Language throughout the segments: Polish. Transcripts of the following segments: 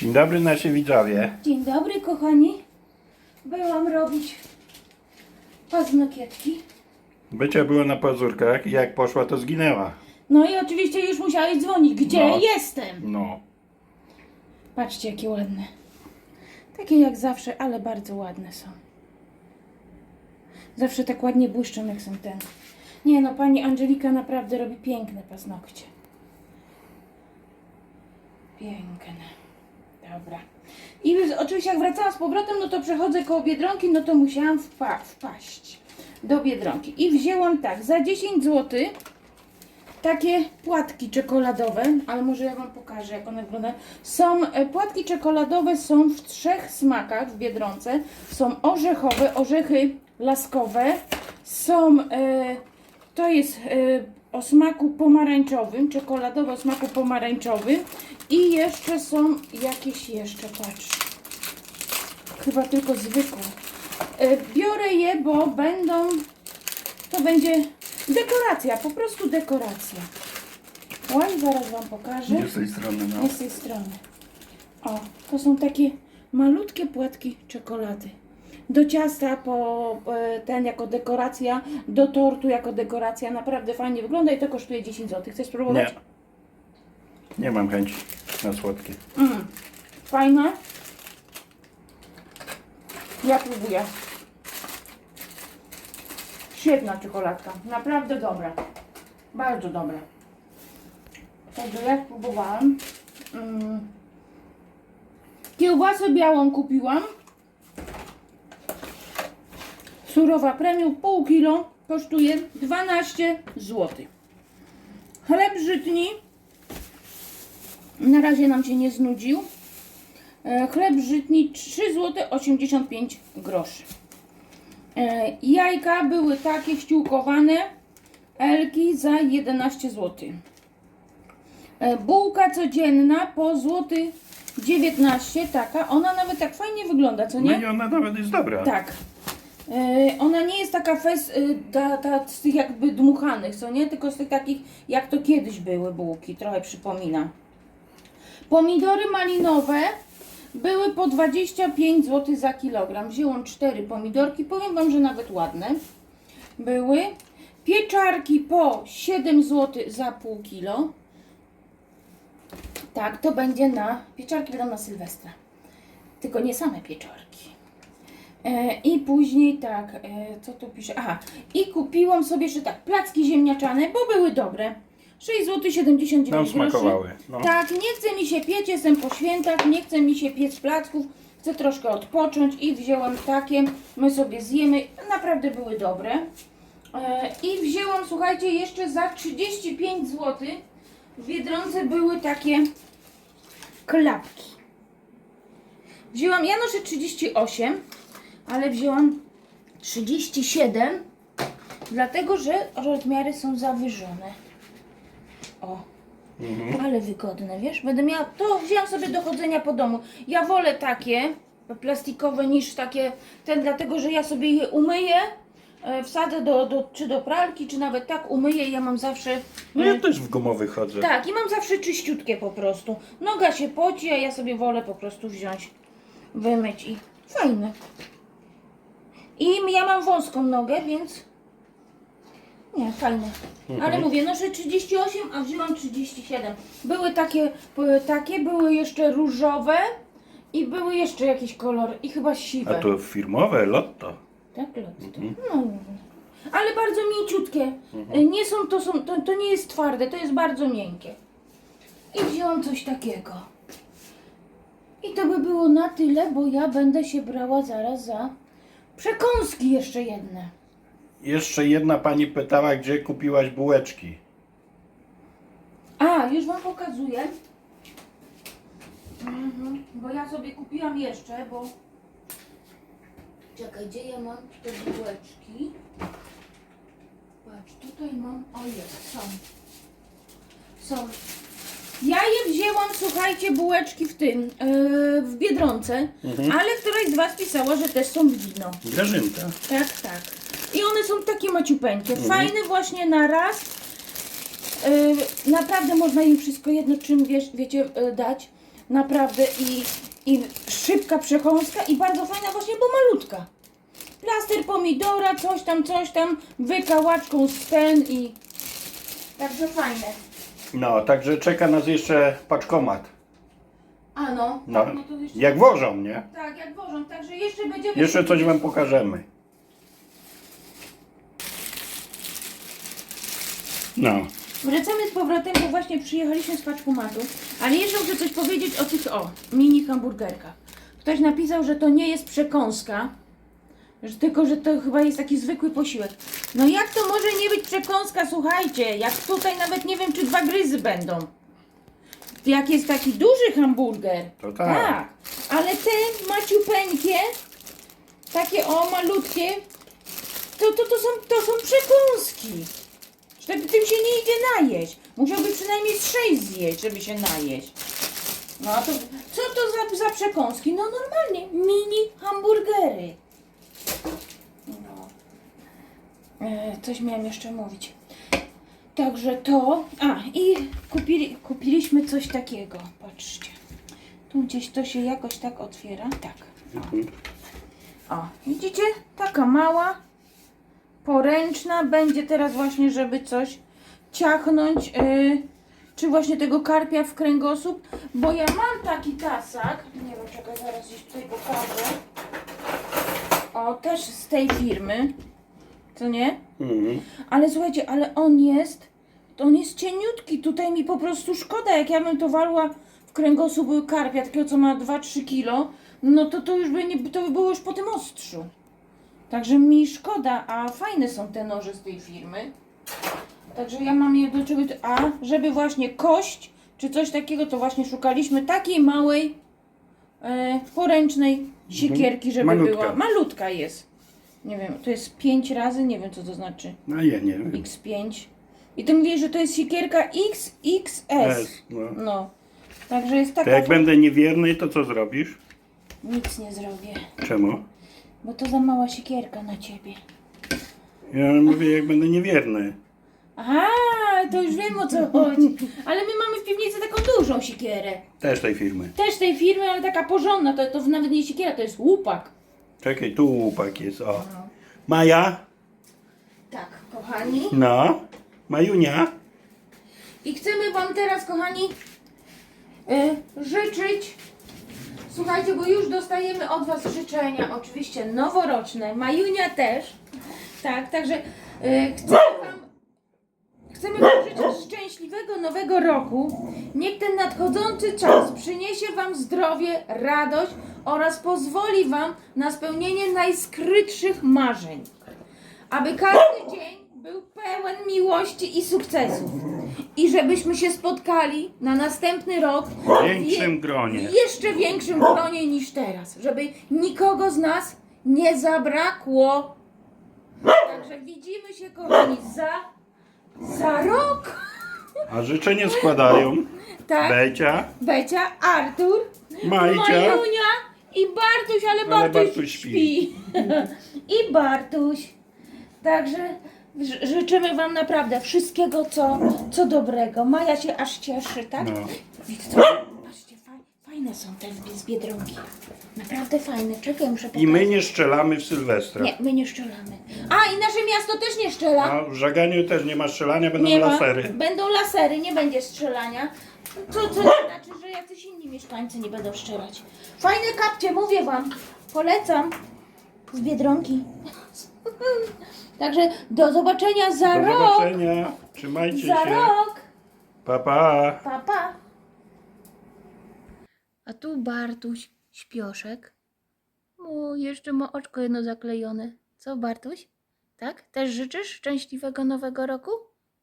Dzień dobry nasi widzowie. Dzień dobry, kochani. Byłam robić paznokietki. Bycia było na pazurkach i jak poszła to zginęła. No i oczywiście już musiałeś dzwonić. Gdzie No. jestem? No. Patrzcie, jakie ładne. Takie jak zawsze, ale bardzo ładne są. Zawsze tak ładnie błyszczą, jak są ten. Nie no, pani Angelika naprawdę robi piękne paznokcie. Piękne. Dobra. I oczywiście jak wracałam z powrotem, no to przechodzę koło Biedronki, no to musiałam wpa wpaść do Biedronki. I wzięłam tak, za 10 zł takie płatki czekoladowe, ale może ja Wam pokażę, jak one wyglądają. Są, e, płatki czekoladowe są w trzech smakach w Biedronce. Są orzechowe, orzechy laskowe, są, e, to jest e, o smaku pomarańczowym, czekoladowe o smaku pomarańczowym i jeszcze są jakieś jeszcze, patrz, chyba tylko zwykłe. E, biorę je, bo będą to będzie dekoracja, po prostu dekoracja. Oj, zaraz Wam pokażę. Nie z tej strony, no. Nie z tej strony. O, to są takie malutkie płatki czekolady. Do ciasta, po e, ten jako dekoracja, do tortu jako dekoracja. Naprawdę fajnie wygląda i to kosztuje 10 zł. Chcesz Nie. spróbować? Nie mam chęci na słodkie. Mm. Fajne. Ja próbuję. Świetna czekoladka. Naprawdę dobra. Bardzo dobra. Także ja spróbowałam. Mm. Kiełbasę białą kupiłam. Surowa premium pół kilo kosztuje 12 zł. Chleb żytni na razie nam się nie znudził. E, Chleb żytni 3 zł 85 groszy. E, Jajka były takie ściółkowane. Elki za 11 zł. E, Bułka codzienna po złoty 19 taka. Ona nawet tak fajnie wygląda, co No nie? i ona nawet jest dobra. Tak. E, ona nie jest taka fes, e, ta, ta, z tych jakby dmuchanych, co nie? Tylko z tych takich, jak to kiedyś były bułki, trochę przypomina. Pomidory malinowe były po 25 zł za kilogram. Wzięłam 4 pomidorki, powiem Wam, że nawet ładne były. Pieczarki po 7 zł za pół kilo. Tak, to będzie na, pieczarki będą na Sylwestra. Tylko nie same pieczarki. E, I później tak, e, co tu pisze? Aha, i kupiłam sobie jeszcze tak, placki ziemniaczane, bo były dobre. 6 zł 79 Nam groszy. smakowały. No. Tak, nie chce mi się piec, jestem po świętach, nie chce mi się piec placków, chcę troszkę odpocząć i wzięłam takie, my sobie zjemy, naprawdę były dobre. E, I wzięłam, słuchajcie, jeszcze za 35 zł w Biedronce były takie klapki. Wzięłam, ja noszę 38, ale wzięłam 37, dlatego że rozmiary są zawyżone. O, ale wygodne, wiesz? Będę miała, to wzięłam sobie do chodzenia po domu. Ja wolę takie plastikowe niż takie, ten dlatego, że ja sobie je umyję, e, wsadzę do, do, czy do pralki, czy nawet tak umyję i ja mam zawsze... No ja też w gumowych chodzę. Tak, i mam zawsze czyściutkie po prostu. Noga się poci, a ja sobie wolę po prostu wziąć, wymyć i fajne. I ja mam wąską nogę, więc nie, fajne. Ale mówię, noszę 38, a wzięłam 37. Były takie, były takie, były jeszcze różowe i były jeszcze jakiś kolor i chyba siwe. A to firmowe, lotto. Tak, lotto. No, ale bardzo mięciutkie. Y, Nie są, to, są to, to nie jest twarde, to jest bardzo miękkie. I wzięłam coś takiego. I to by było na tyle, bo ja będę się brała zaraz za przekąski jeszcze jedne. Jeszcze jedna pani pytała, gdzie kupiłaś bułeczki. A, już Wam pokazuję. Mhm, bo ja sobie kupiłam jeszcze, bo... Czekaj, gdzie ja mam te bułeczki? Patrz, tutaj mam... O, jest, są. Są. Ja je wzięłam, słuchajcie, bułeczki w tym, yy, w Biedronce, ale któraś z Was pisała, że też są w wino. Grażynka. Tak, tak. I one są takie maciupeńkie. Fajne właśnie na raz. Yy, naprawdę można im wszystko jedno czym wiesz, wiecie yy, dać. Naprawdę i, i szybka przekąska i bardzo fajna właśnie, bo malutka. Plaster pomidora, coś tam, coś tam, wykałaczką z ten i... Także fajne. No, także czeka nas jeszcze paczkomat. A no, No, tak, no to jeszcze... jak wożą, nie? Tak, jak wożą, także jeszcze będziemy... Jeszcze coś wam pokażemy. No, Wracamy z powrotem, bo właśnie przyjechaliśmy z paczkomatu, ale jeszcze muszę coś powiedzieć o tych, o, mini hamburgerkach. Ktoś napisał, że to nie jest przekąska, że tylko, że to chyba jest taki zwykły posiłek. No jak to może nie być przekąska, słuchajcie, jak tutaj nawet nie wiem, czy dwa gryzy będą. Jak jest taki duży hamburger. To tak. ale te maciupeńkie, takie o, malutkie, to, to, to, są, to są przekąski. Że tym się nie idzie najeść. Musiałby przynajmniej sześć zjeść, żeby się najeść. No to co to za, za przekąski? No normalnie, mini hamburgery. No. E, coś miałem jeszcze mówić. Także to. A, i kupili, kupiliśmy coś takiego. Patrzcie. Tu gdzieś to się jakoś tak otwiera. Tak. Mhm. O, widzicie? Taka mała, poręczna. Będzie teraz właśnie, żeby coś ciachnąć. Yy, czy właśnie tego karpia w kręgosłup. Bo ja mam taki tasak. Nie wiem, czekaj, zaraz gdzieś tutaj pokażę. O, też z tej firmy. Co nie? Mhm. Ale słuchajcie, ale on jest, to on jest cieniutki, tutaj mi po prostu szkoda, jak ja bym to walła w kręgosłup karpia, takiego co ma 2-3 kilo, no to to już by nie, to by było już po tym ostrzu. Także mi szkoda, a fajne są te noże z tej firmy. Także ja mam je do czego, a żeby właśnie kość, czy coś takiego, to właśnie szukaliśmy takiej małej, e, poręcznej siekierki, żeby Malutka. była, malutka jest. Nie wiem, to jest 5 razy, nie wiem co to znaczy. No ja nie wiem. X5. I ty mówisz, że to jest siekierka XXS. S, no. No. Także jest To taka. jak będę niewierny, to co zrobisz? Nic nie zrobię. Czemu? Bo to za mała siekierka na ciebie. Ja mówię, jak będę niewierny. Aha, to już wiem o co chodzi. Ale my mamy w piwnicy taką dużą siekierę. Też tej firmy. Też tej firmy, ale taka porządna. To, to nawet nie siekiera, to jest łupak. Czekaj, tu łupak jest, o. Maja? Tak, kochani. No. Majunia? I chcemy Wam teraz, kochani, y, życzyć. Słuchajcie, bo już dostajemy od Was życzenia, oczywiście noworoczne. Majunia też. Tak, także y, chcemy Wam. Chcemy Wam życzyć szczęśliwego nowego roku. Niech ten nadchodzący czas przyniesie Wam zdrowie, radość oraz pozwoli Wam na spełnienie najskrytszych marzeń aby każdy dzień był pełen miłości i sukcesów. I żebyśmy się spotkali na następny rok W większym gronie. w jeszcze większym gronie niż teraz. Żeby nikogo z nas nie zabrakło. Także widzimy się, kochani, za, za rok. A życzenie składają Tak, Becia, Becia, Artur, Majcia. Majunia i Bartuś, ale Bartuś, Bartuś śpi. śpi. I Bartuś. Także ży- życzymy Wam naprawdę wszystkiego, co, co dobrego. Maja się aż cieszy, tak? No. Co? Fajne są te z z Biedronki. Naprawdę fajne. Czekaj, muszę I pokazać. my nie strzelamy w Sylwestra. Nie, my nie szczelamy. A, i nasze miasto też nie szczela. A w żaganiu też nie ma strzelania, będą nie ma. lasery. Będą lasery, nie będzie strzelania. Co, co znaczy, że jacyś inni mieszkańcy nie będą strzelać. Fajne kapcie, mówię wam. Polecam. Z Biedronki. Także do zobaczenia za Do rok. zobaczenia. Trzymajcie Za się. rok. Pa, pa. Pa, pa. A tu Bartuś, śpioszek. O, jeszcze ma oczko jedno zaklejone. Co, Bartuś? Tak? Też życzysz szczęśliwego nowego roku?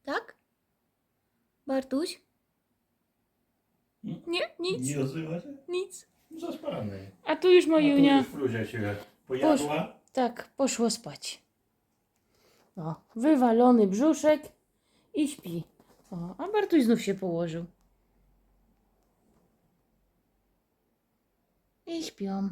Tak? Bartuś? Nie, nic, odzywa się? nic. Zaspany. A tu już Majunia. Fluzia się pojadła. Tak, poszło spać. O, wywalony brzuszek i śpi. O, a Bartuś znów się położył. I śpią.